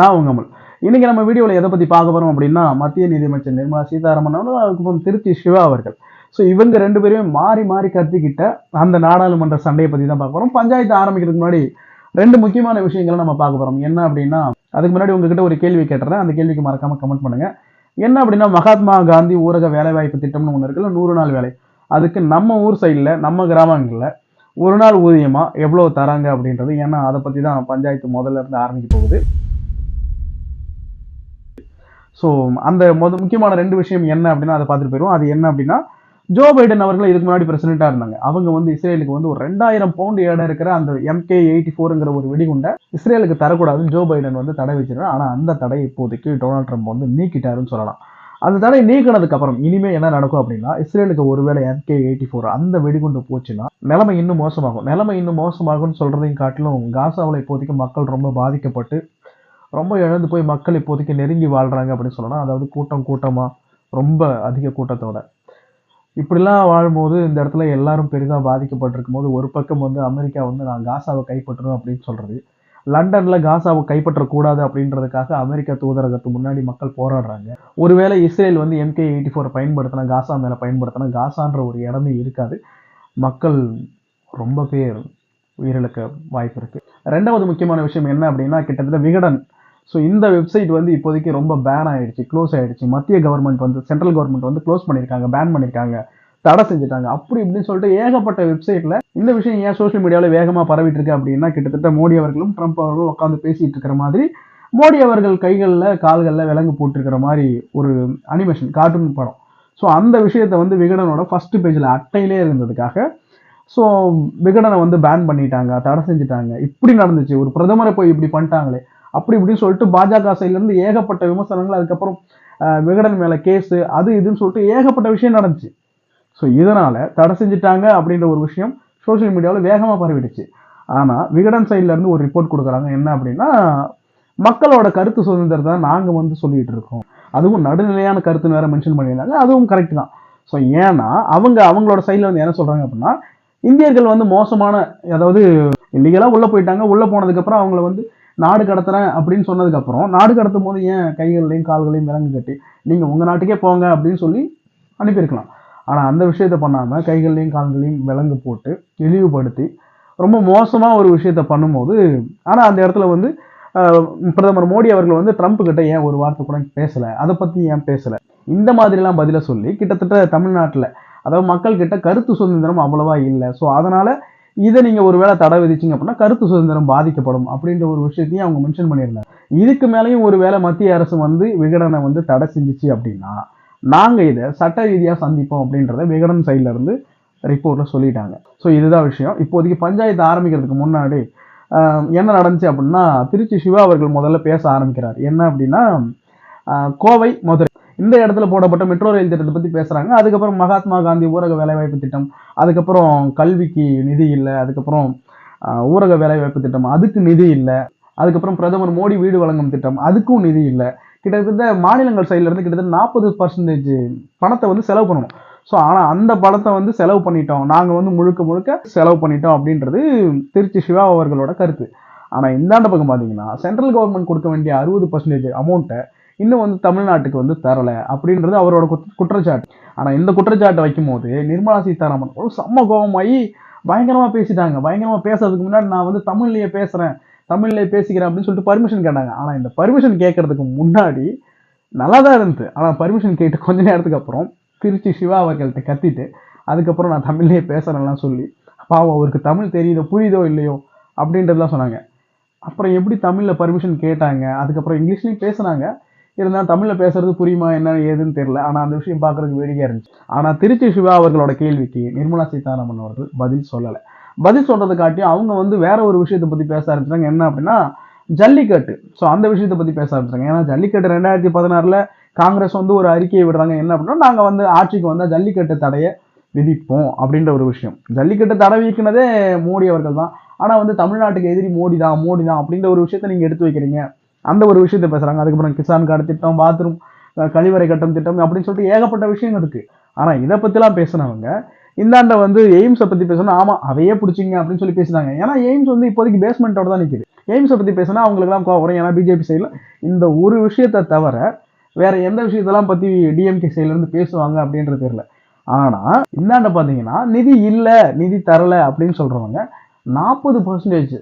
நான் உங்க அமல். இன்னைக்கு நம்ம வீடியோவில் எதை பற்றி பார்க்க போகிறோம் அப்படின்னா மத்திய நிதியமைச்சர் நிர்மலா சீதாராமன் அவர்கள் அதுக்கப்புறம் திருச்சி சிவா அவர்கள். ஸோ இவங்க ரெண்டு பேருமே மாறி மாறி கத்திக்கிட்ட அந்த நாடாளுமன்ற சண்டையை பற்றி தான் பார்க்க போகிறோம் பஞ்சாயத்து ஆரம்பிக்கிறதுக்கு முன்னாடி ரெண்டு முக்கியமான விஷயங்களை நம்ம பார்க்க போகிறோம் என்ன அப்படின்னா அதுக்கு முன்னாடி உங்ககிட்ட ஒரு கேள்வி கேட்டுறேன். அந்த கேள்விக்கு மறக்காம கமெண்ட் பண்ணுங்க. என்ன அப்படின்னா மகாத்மா காந்தி ஊரக வேலைவாய்ப்பு திட்டம்னு ஒன்று இருக்குல்ல நூறு நாள் வேலை. அதுக்கு நம்ம ஊர் சைடில் நம்ம கிராமங்களில் ஒரு நாள் ஊதியமாக எவ்வளோ தராங்க அப்படின்றது ஏன்னா அதை பற்றி தான் பஞ்சாயத்து முதல்ல இருந்து ஆரம்பிக்க போகுது. ஸோ அந்த முத முக்கியமான ரெண்டு விஷயம் என்ன அப்படின்னா அதை பார்த்துட்டு போயிடுவோம். அது என்ன அப்படின்னா ஜோ பைடன் அவர்கள் இதுக்கு முன்னாடி பிரசிடென்ட்டாக இருந்தாங்க. அவங்க வந்து இஸ்ரேலுக்கு வந்து ஒரு ரெண்டாயிரம் பவுண்டு ஏடம் இருக்கிற அந்த எம்கே எயிட்டி ஃபோருங்கிற ஒரு வெடிகுண்டை இஸ்ரேலுக்கு தரக்கூடாதுன்னு ஜோ பைடன் வந்து தடை வச்சிருக்காங்க ஆனால் அந்த தடை இப்போதைக்கு டொனால்ட் ட்ரம்ப் வந்து நீக்கிட்டாருன்னு சொல்லலாம். அந்த தடை நீக்கினதுக்கு அப்புறம் இனிமே என்ன நடக்கும் அப்படின்னா இஸ்ரேலுக்கு ஒருவேளை எம்கே எயிட்டி ஃபோர் அந்த வெடிகுண்டு போச்சுன்னா நிலைமை இன்னும் மோசமாகும். நிலைமை இன்னும் மோசமாகும்னு சொல்றதையும் காட்டிலும் காசாவில் இப்போதைக்கு மக்கள் ரொம்ப பாதிக்கப்பட்டு ரொம்ப இழந்து போய் மக்கள் இப்போதைக்கு நெருங்கி வாழ்கிறாங்க அப்படின்னு சொல்லலாம் அதாவது கூட்டம் கூட்டமாக ரொம்ப அதிக கூட்டத்தோட. இப்படிலாம் வாழும்போது இந்த இடத்துல எல்லாரும் பெரிதாக பாதிக்கப்பட்டிருக்கும் போது ஒரு பக்கம் வந்து அமெரிக்கா வந்து நான் காசாவை கைப்பற்றணும் அப்படின்னு சொல்கிறது லண்டனில் காசாவை கைப்பற்றக்கூடாது அப்படின்றதுக்காக அமெரிக்க தூதரகத்து முன்னாடி மக்கள் போராடுறாங்க. ஒருவேளை இஸ்ரேல் வந்து எம்கே எயிட்டி ஃபோர் பயன்படுத்தினா காசா மேலே பயன்படுத்தினா காசான்ற ஒரு இடமே இருக்காது. மக்கள் ரொம்ப பேர் உயிரிழக்க வாய்ப்பு இருக்குது ரெண்டாவது முக்கியமான விஷயம் என்ன அப்படின்னா கிட்டத்தட்ட விகடன். ஸோ இந்த வெப்சைட் வந்து இப்போதைக்கு ரொம்ப பேன் ஆகிடுச்சு க்ளோஸ் ஆகிடுச்சு மத்திய கவர்மெண்ட் வந்து சென்ட்ரல் கவர்மெண்ட் வந்து க்ளோஸ் பண்ணியிருக்காங்க பேன் பண்ணியிருக்காங்க தடை செஞ்சுட்டாங்க. அப்படி இப்படின்னு சொல்லிட்டு ஏகப்பட்ட வெப்சைட்டில் இந்த விஷயம் ஏன் சோஷியல் மீடியாவில் வேகமாக பரவிட்டு இருக்கு அப்படின்னா கிட்டத்தட்ட மோடி அவர்களும் ட்ரம்ப் அவர்களும் உட்காந்து பேசிகிட்டு இருக்கிற மாதிரி மோடி அவர்கள் கைகளில் கால்களில் விலங்கு போட்டிருக்கிற மாதிரி ஒரு அனிமேஷன் கார்ட்டூன் படம். ஸோ அந்த விஷயத்தை வந்து விகடனோட ஃபஸ்ட்டு பேஜில் அட்டையிலே இருந்ததுக்காக ஸோ விகடனை வந்து பேன் பண்ணிட்டாங்க தடை செஞ்சுட்டாங்க. இப்படி நடந்துச்சு. ஒரு பிரதமரை போய் இப்படி பண்ணிட்டாங்களே. அப்படி இப்படின்னு சொல்லிட்டு பாஜக சைட்லேருந்து ஏகப்பட்ட விமர்சனங்கள் அதுக்கப்புறம் விகடன் மேலே கேஸு அது இதுன்னு சொல்லிட்டு ஏகப்பட்ட விஷயம் நடந்துச்சு. ஸோ இதனால் தடை செஞ்சுட்டாங்க அப்படின்ற ஒரு விஷயம் சோஷியல் மீடியாவில் வேகமாக பரவிடுச்சு. ஆனால் விகடன் சைட்லேருந்து ஒரு ரிப்போர்ட் கொடுக்குறாங்க. என்ன அப்படின்னா மக்களோட கருத்து சுதந்திரத்தை தான் நாங்கள் வந்து சொல்லிகிட்டு இருக்கோம். அதுவும் நடுநிலையான கருத்துன்னு வேறு மென்ஷன் பண்ணியிருந்தாங்க. அதுவும் கரெக்ட் தான். ஸோ ஏன்னா அவங்க அவங்களோட சைடில் வந்து என்ன சொல்கிறாங்க அப்படின்னா இந்தியர்கள் வந்து மோசமான அதாவது இல்லீகலாக உள்ளே போயிட்டாங்க. உள்ளே போனதுக்கப்புறம் அவங்கள வந்து நாடு கடத்துறேன் அப்படின்னு சொன்னதுக்கப்புறம் நாடு கடத்தும் போது ஏன் கைகள்லையும் கால்களையும் விலங்கு கட்டி நீங்கள் உங்கள் நாட்டுக்கே போங்க அப்படின்னு சொல்லி அனுப்பியிருக்கலாம். ஆனால் அந்த விஷயத்த பண்ணாமல் கைகள்லையும் கால்களையும் விலங்கு போட்டு இழிவுபடுத்தி ரொம்ப மோசமாக ஒரு விஷயத்த பண்ணும்போது ஆனால் அந்த இடத்துல வந்து பிரதமர் மோடி அவர்கள் வந்து ட்ரம்ப் கிட்ட ஏன் ஒரு வார்த்தை கூட பேசலை? அதை பற்றி ஏன் பேசலை? இந்த மாதிரிலாம் பதிலை சொல்லி கிட்டத்தட்ட தமிழ்நாட்டில் அதாவது மக்கள் கிட்ட கருத்து சுதந்திரம் அவ்வளவா இல்லை. ஸோ அதனால இதை நீங்க ஒருவேளை தடை விதிச்சீங்க அப்படின்னா கருத்து சுதந்திரம் பாதிக்கப்படும் அப்படின்ற ஒரு விஷயத்தையும் அவங்க மென்ஷன் பண்ணியிருந்தாங்க இதுக்கு மேலேயும் ஒரு வேளை மத்திய அரசு வந்து விகடனை வந்து தடை செஞ்சிச்சு அப்படின்னா நாங்கள் இதை சட்ட ரீதியாக சந்திப்போம் அப்படின்றத விகடன் சைடில் இருந்து ரிப்போர்ட்டில் சொல்லிட்டாங்க. ஸோ இதுதான் விஷயம். இப்போதைக்கு பஞ்சாயத்து ஆரம்பிக்கிறதுக்கு முன்னாடி என்ன நடந்துச்சு அப்படின்னா திருச்சி சிவா அவர்கள் முதல்ல பேச ஆரம்பிக்கிறார். என்ன அப்படின்னா கோவை மதுரை. இந்த இடத்துல போடப்பட்ட மெட்ரோ ரயில் திட்டத்தை பற்றி பேசுகிறாங்க அதுக்கப்புறம் மகாத்மா காந்தி ஊரக வேலைவாய்ப்பு திட்டம் அதுக்கப்புறம் கல்விக்கு நிதி இல்லை அதுக்கப்புறம் ஊரக வேலைவாய்ப்பு திட்டம் அதுக்கு நிதி இல்லை அதுக்கப்புறம் பிரதமர் மோடி வீடு வழங்கும் திட்டம் அதுக்கும் நிதி இல்லை. கிட்டத்தட்ட மாநிலங்கள் சைட்லேருந்து கிட்டத்தட்ட நாற்பது பர்சன்டேஜ் பணத்தை வந்து செலவு பண்ணணும். ஸோ ஆனால் அந்த பணத்தை வந்து செலவு பண்ணிட்டோம். நாங்கள் வந்து முழுக்க முழுக்க செலவு பண்ணிட்டோம் அப்படின்றது திருச்சி சிவா அவர்களோட கருத்து. ஆனால் இந்தாண்ட பக்கம் பார்த்தீங்கன்னா சென்ட்ரல் கவர்மெண்ட் கொடுக்க வேண்டிய அறுபது பர்சன்டேஜ் அமௌண்ட்டை இன்னும் வந்து தமிழ்நாட்டுக்கு வந்து தரலை அப்படின்றது அவரோட குற்றச்சாட்டு. ஆனால் இந்த குற்றச்சாட்டை வைக்கும்போது நிர்மலா சீதாராமன் ஒரு செம்ம கோபமாகி பயங்கரமாக பேசிட்டாங்க. பயங்கரமாக பேசுறதுக்கு முன்னாடி நான் வந்து தமிழ்லேயே பேசுகிறேன் தமிழ்லேயே பேசிக்கிறேன் அப்படின்னு சொல்லிட்டு பர்மிஷன் கேட்டாங்க. ஆனால் இந்த பர்மிஷன் கேட்கறதுக்கு முன்னாடி நல்லா தான் இருந்துச்சு ஆனால் பர்மிஷன் கேட்டு கொஞ்ச நேரத்துக்கு அப்புறம் திருச்சி சிவா அவர்கள்ட்ட கத்திட்டு அதுக்கப்புறம் நான் தமிழ்லேயே பேசுகிறேன்லாம் சொல்லி பாவம் அவருக்கு தமிழ் தெரியுதோ புரியுதோ இல்லையோ? அப்படின்றதுலாம் சொன்னாங்க. அப்புறம் எப்படி தமிழில் பர்மிஷன் கேட்டாங்க? அதுக்கப்புறம் இங்கிலீஷ்லையும் பேசுனாங்க. இருந்தாலும் தமிழில் பேசுறது புரியுமா என்ன ஏதுன்னு தெரியல. ஆனால் அந்த விஷயம் பார்க்கறதுக்கு வேடிக்கையாக இருந்துச்சு. ஆனால் திருச்சி சிவா அவர்களோட கேள்விக்கு நிர்மலா சீதாராமன் அவர்கள் பதில் சொல்லலை. பதில் சொல்றதை காட்டியும் அவங்க வந்து வேற ஒரு விஷயத்தை பற்றி பேச ஆரம்பிச்சாங்க. என்ன அப்படின்னா ஜல்லிக்கட்டு. ஸோ அந்த விஷயத்தை பற்றி பேச ஆரம்பிச்சாங்க. ஏன்னா ஜல்லிக்கட்டு ரெண்டாயிரத்தி பதினாறில் காங்கிரஸ் வந்து ஒரு அறிக்கையை விடுறாங்க. என்ன அப்படின்னா நாங்கள் வந்து ஆட்சிக்கு வந்தால் ஜல்லிக்கட்டு தடையை விதிப்போம் அப்படின்ற ஒரு விஷயம். ஜல்லிக்கட்டு தடை விதிக்கினதே மோடி அவர்கள் தான். ஆனால் வந்து தமிழ்நாட்டுக்கு எதிரி மோடி தான் மோடி தான் அப்படின்ற ஒரு விஷயத்தை நீங்கள் எடுத்து வைக்கிறீங்க. அந்த ஒரு விஷயத்தை பேசுகிறாங்க அதுக்கப்புறம் கிசான் கார்டு திட்டம் பாத்ரூம் கழிவறை கட்டம் திட்டம் அப்படின்னு சொல்லிட்டு ஏகப்பட்ட விஷயங்கள் இருக்குது ஆனால் இதை பற்றிலாம் பேசினவங்க இந்தாண்ட வந்து எய்ம்ஸை பற்றி பேசணும் ஆமாம் அதையே பிடிச்சிங்க அப்படின்னு சொல்லி பேசினாங்க ஏன்னா எய்ம்ஸ் வந்து இப்போதைக்கு பேஸ்மெண்ட்டோட தான் நிற்கிது எய்ம்ஸை பற்றி பேசினா அவங்களுக்குலாம் கோவம் வரும். ஏன்னா பிஜேபி சைடில் இந்த ஒரு விஷயத்தை தவிர வேறு எந்த விஷயத்தெல்லாம் பற்றி டிஎம்கே சைட்லேருந்து பேசுவாங்க அப்படின்றது தெரியல. ஆனால் இந்தாண்ட பார்த்தீங்கன்னா நிதி இல்லை நிதி தரல அப்படின்னு சொல்கிறவங்க நாற்பது பர்சன்டேஜ்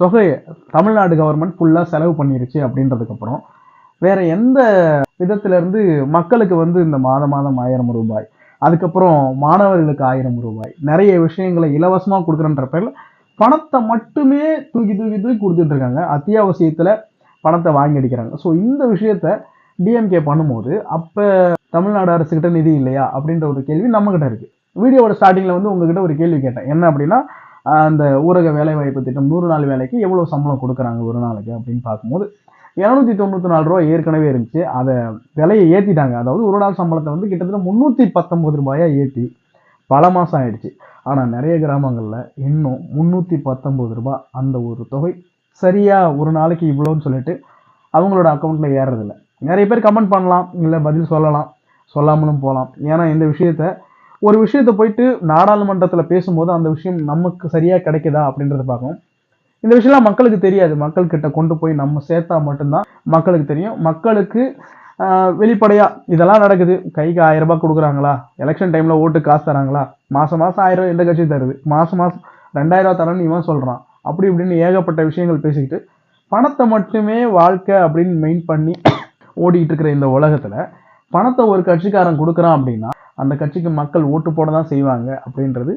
தொகையை தமிழ்நாடு கவர்மெண்ட் ஃபுல்லாக செலவு பண்ணிருச்சு அப்படின்றதுக்கப்புறம் வேறு எந்த விதத்திலேருந்து மக்களுக்கு வந்து இந்த மாதம் மாதம் ஆயிரம் ரூபாய் அதுக்கப்புறம் மாணவர்களுக்கு ஆயிரம் ரூபாய் நிறைய விஷயங்களை இலவசமாக கொடுக்குறன்ற பேரில் பணத்தை மட்டுமே தூக்கி தூக்கி தூக்கி கொடுத்துட்டு இருக்காங்க. பணத்தை வாங்கி அடிக்கிறாங்க. ஸோ இந்த விஷயத்த டிஎம்கே பண்ணும்போது அப்போ தமிழ்நாடு அரசுக்கிட்ட நிதி இல்லையா அப்படின்ற ஒரு கேள்வி நம்மக்கிட்ட இருக்குது இருக்கு. வீடியோவோட வந்து உங்ககிட்ட ஒரு கேள்வி கேட்டேன். என்ன அப்படின்னா அந்த ஊரக வேலைவாய்ப்பு திட்டம் நூறு நாள் வேலைக்கு எவ்வளோ சம்பளம் கொடுக்குறாங்க ஒரு நாளைக்கு அப்படின்னு பார்க்கும்போது இரநூத்தி தொண்ணூத்தி நாலு ரூபா ஏற்கனவே இருந்துச்சு. அதை விலையை ஏற்றிட்டாங்க அதாவது ஒரு நாள் சம்பளத்தை வந்து கிட்டத்தட்ட முந்நூற்றி பத்தொம்பது ரூபாயாக ஏற்றி பல மாதம் ஆயிடுச்சு. ஆனால் நிறைய கிராமங்களில் இன்னும் முந்நூற்றி பத்தொம்பது ரூபாய் அந்த ஒரு தொகை சரியாக ஒரு நாளைக்கு இவ்வளோன்னு சொல்லிட்டு அவங்களோட அக்கௌண்ட்டில் ஏறுறதில்ல. நிறைய பேர் கமெண்ட் பண்ணலாம் இல்லை பதில் சொல்லலாம் சொல்லாமலும் போகலாம். ஏன்னா இந்த விஷயத்த ஒரு விஷயத்த போயிட்டு நாடாளுமன்றத்தில் பேசும்போது அந்த விஷயம் நமக்கு சரியாக கிடைக்குதா அப்படின்றத பார்க்கணும். இந்த விஷயம்லாம் மக்களுக்கு தெரியாது. மக்கள் கிட்ட கொண்டு போய் நம்ம சேர்த்தா மட்டும்தான் மக்களுக்கு தெரியும். மக்களுக்கு வெளிப்படையாக இதெல்லாம் நடக்குது. கைக்கு ஆயிரம் ரூபாய் கொடுக்குறாங்களா? எலெக்ஷன் டைமில் ஓட்டு காசு தராங்களா? மாதம் மாதம் ஆயிரம் ரூபாய் எந்த கட்சி தருது? மாதம் மாதம் ரெண்டாயிரம் ரூபா தரேன்னு இவன் சொல்கிறான் அப்படி இப்படின்னு ஏகப்பட்ட விஷயங்கள் பேசிக்கிட்டு பணத்தை மட்டுமே வாழ்க்கை அப்படின்னு மெயின் பண்ணி ஓடிக்கிட்டு இருக்கிற இந்த உலகத்தில் பணத்தை ஒரு கட்சிக்காரன் கொடுக்குறான் அப்படின்னா அந்த கட்சிக்கு மக்கள் ஓட்டு போட தான் செய்வாங்க அப்படின்றது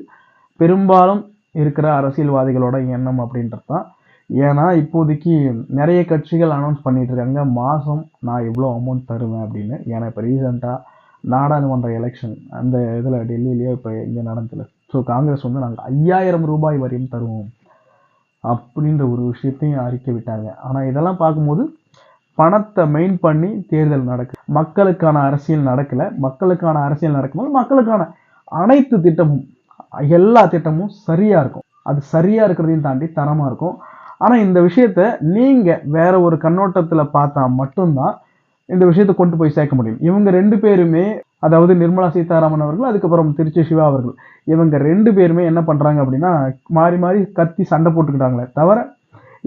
பெரும்பாலும் இருக்கிற அரசியல்வாதிகளோட எண்ணம் அப்படின்றது தான் ஏன்னா இப்போதைக்கு நிறைய கட்சிகள் அனௌன்ஸ் பண்ணிட்டு இருக்காங்க. மாதம் நான் இவ்வளோ அமௌண்ட் தருவேன் அப்படின்னு. ஏன்னா இப்போ ரீசெண்டாக நாடாளுமன்ற எலெக்ஷன் அந்த இதில் டெல்லியிலேயோ இப்போ இங்கே நடந்ததுல ஸோ காங்கிரஸ் வந்து நாங்கள் ஐயாயிரம் ரூபாய் வரையும் தருவோம் அப்படின்ற ஒரு விஷயத்தையும் அறிக்கை விட்டாங்க. ஆனால் இதெல்லாம் பார்க்கும்போது பணத்தை மெயின் பண்ணி தேர்தல் நடக்குது மக்களுக்கான அரசியல் நடக்கல. மக்களுக்கான அரசியல் நடக்கும்போது மக்களுக்கான அனைத்து திட்டமும் எல்லா திட்டமும் சரியா இருக்கும். அது சரியா இருக்கிறதையும் தாண்டி தரமா இருக்கும். ஆனா இந்த விஷயத்த நீங்க வேற ஒரு கண்ணோட்டத்துல பார்த்தா மட்டும்தான் இந்த விஷயத்தை கொண்டு போய் சேர்க்க முடியும். இவங்க ரெண்டு பேருமே அதாவது நிர்மலா சீதாராமன் அவர்கள் அதுக்கப்புறம் திருச்சி சிவா அவர்கள் இவங்க ரெண்டு பேருமே என்ன பண்றாங்க அப்படின்னா மாறி மாறி கத்தி சண்டை போட்டுக்கிட்டாங்களே தவிர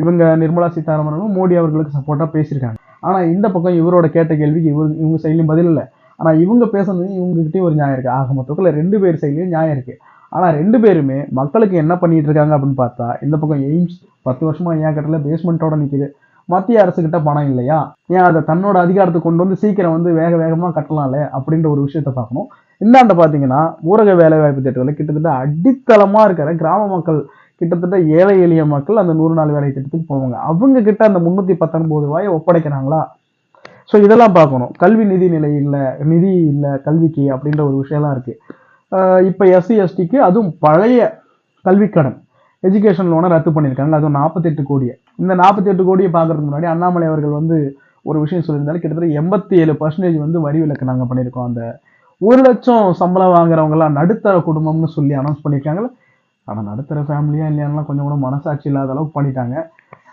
இவங்க நிர்மலா சீதாராமன் மோடி அவர்களுக்கு சப்போர்ட்டா பேசியிருக்காங்க. ஆனால் இந்த பக்கம் இவரோட கேட்ட கேள்விக்கு இவர் இவங்க சைட்லையும் பதில் இல்லை. ஆனால் இவங்க பேசுனது இவங்ககிட்டயும் ஒரு நியாயம் இருக்குது ஆக மொத்தத்தில் ரெண்டு பேர் சைட்லையும் நியாயம் இருக்குது ஆனால் ரெண்டு பேருமே மக்களுக்கு என்ன பண்ணிட்டு இருக்காங்க அப்படின்னு பார்த்தா இந்த பக்கம் எய்ம்ஸ் பத்து வருஷமாக ஏன் கட்டல? பேஸ்மெண்ட்டோட நிற்கிது மத்திய அரசுக்கிட்ட பணம் இல்லையா? ஏன் அதை தன்னோட அதிகாரத்தை கொண்டு வந்து சீக்கிரம் வந்து வேக வேகமாக கட்டலாம்ல? அப்படின்ற ஒரு விஷயத்த பார்க்கணும். இந்தாண்ட பார்த்தீங்கன்னா ஊரக வேலைவாய்ப்பு திட்டத்தில் கிட்டத்தட்ட அடித்தளமாக இருக்கிற கிராம மக்கள் கிட்டத்தட்ட ஏழை எளிய மக்கள் அந்த நூறு நாள் வேலை திட்டத்துக்கு போவாங்க. அவங்க கிட்ட அந்த முன்னூத்தி பத்தொன்பது ரூபாயை ஒப்படைக்கிறாங்களா? ஸோ இதெல்லாம் பார்க்கணும். கல்வி நிதி நிலை இல்லை நிதி இல்லை கல்விக்கு அப்படின்ற ஒரு விஷயம்லாம் இருக்கு. இப்போ எஸ்சி எஸ்டிக்கு அதுவும் பழைய கல்விக்கடன் எஜுகேஷன் லோனை ரத்து பண்ணியிருக்காங்க. அதுவும் நாற்பத்தெட்டு கோடியை. இந்த நாற்பத்தெட்டு கோடியை பார்க்கறதுக்கு முன்னாடி அண்ணாமலை அவர்கள் வந்து ஒரு விஷயம் சொல்லியிருந்தாலும் கிட்டத்தட்ட எண்பத்தி ஏழு பர்சன்டேஜ் வந்து வரி விலக்கு நாங்கள் பண்ணியிருக்கோம். அந்த ஒரு லட்சம் சம்பளம் வாங்குறவங்கலாம் நடுத்தர குடும்பம்னு சொல்லி அனௌன்ஸ் பண்ணியிருக்காங்களே ஆனால் நடுத்தர ஃபேமிலியா இல்லையான்லாம் கொஞ்சம் கூட மனசாட்சி இல்லாத அளவுக்கு பண்ணிட்டாங்க.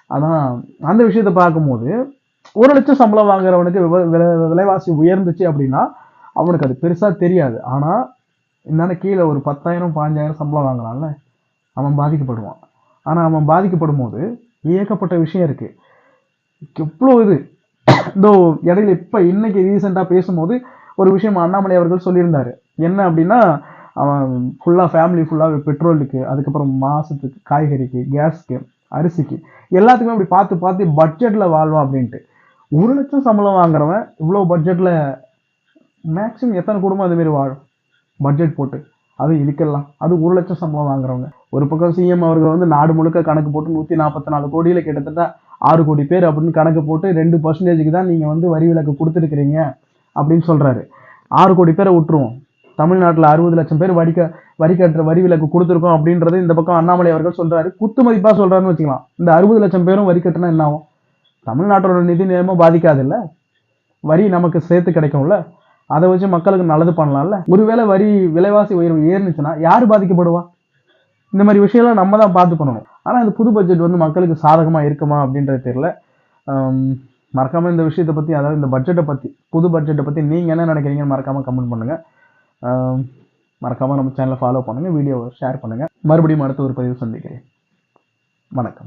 அதான் அந்த விஷயத்தை பார்க்கும்போது ஒரு லட்சம் சம்பளம் வாங்குறவனுக்கு விலை- விலைவாசி உயர்ந்துச்சு அப்படின்னா அவனுக்கு அது பெருசாக தெரியாது. ஆனால் என்னென்ன கீழே ஒரு பத்தாயிரம் பாஞ்சாயிரம் சம்பளம் வாங்குறான்ல அவன் பாதிக்கப்படுவான். ஆனால் அவன் பாதிக்கப்படும் போது ஏகப்பட்ட விஷயம் இருக்குது எவ்வளோ இது? இதோ இடையில இப்போ இன்னைக்கு ரீசெண்டாக பேசும்போது ஒரு விஷயம் அண்ணாமலை அவர்கள் சொல்லியிருந்தாரு. என்ன அப்படின்னா அவன் ஃபுல்லாக ஃபேமிலி ஃபுல்லாகவே பெட்ரோலுக்கு அதுக்கப்புறம் மாசத்துக்கு காய்கறிக்கு கேஸ்க்கு அரிசிக்கு எல்லாத்துக்குமே அப்படி பார்த்து பார்த்து பட்ஜெட்டில் வாழ்வான் அப்படின்ட்டு. ஒரு லட்சம் சம்பளம் வாங்குறவன் இவ்வளோ பட்ஜெட்டில் மேக்ஸிமம் எத்தனை குடும்பம் அதுமாரி வாழும்? பட்ஜெட் போட்டு. அது இதுக்கெல்லாம். அது ஒரு லட்சம் சம்பளம் வாங்குறவங்க. ஒரு பக்கம் சிஎம் அவர்கள் வந்து நாடு முழுக்க கணக்கு போட்டு நூற்றி நாற்பத்தி நாலு கோடியில் கிட்டத்தட்ட ஆறு கோடி பேர் அப்படின்னு கணக்கு போட்டு ரெண்டு பர்சன்டேஜுக்கு தான் நீங்கள் வந்து வரி விலக்கு கொடுத்துருக்குறீங்க அப்படின்னு சொல்கிறாரு ஆறு கோடி பேரை விட்டுருவோம். தமிழ்நாட்டில் அறுபது லட்சம் பேர் வரிக்க வரி கட்டுற வரி விலக்கு கொடுத்துருக்கோம் அப்படின்றது இந்த பக்கம் அண்ணாமலை அவர்கள் சொல்றாரு. குத்து மதிப்பாக சொல்றாருன்னு வச்சுக்கலாம். இந்த அறுபது லட்சம் பேரும் வரி கட்டினா என்ன ஆகும்? தமிழ்நாட்டோட நிதி நிலைமை பாதிக்காது இல்லை வரி நமக்கு சேர்த்து கிடைக்கும்ல? அதை வச்சு மக்களுக்கு நல்லது பண்ணலாம்ல? ஒருவேளை வரி விலைவாசி உயர்வு ஏறுனுச்சுன்னா யார் பாதிக்கப்படுவா? இந்த மாதிரி விஷயம்லாம் நம்ம தான் பார்த்து பண்ணணும் ஆனால் இந்த புது பட்ஜெட் வந்து மக்களுக்கு சாதகமாக இருக்குமா அப்படின்றது தெரியல. மறக்காமல் இந்த விஷயத்தை பற்றி அதாவது இந்த பட்ஜெட்டை பற்றி புது பட்ஜெட்டை பற்றி நீங்கள் என்ன நினைக்கிறீங்கன்னு மறக்காமல் கமெண்ட் பண்ணுங்கள் மறக்காமல் நம்ம சேனலை ஃபாலோ பண்ணுங்கள் வீடியோவை ஷேர் பண்ணுங்கள் மறுபடியும் அடுத்த ஒரு பதிவு சந்திக்கிறேன். வணக்கம்.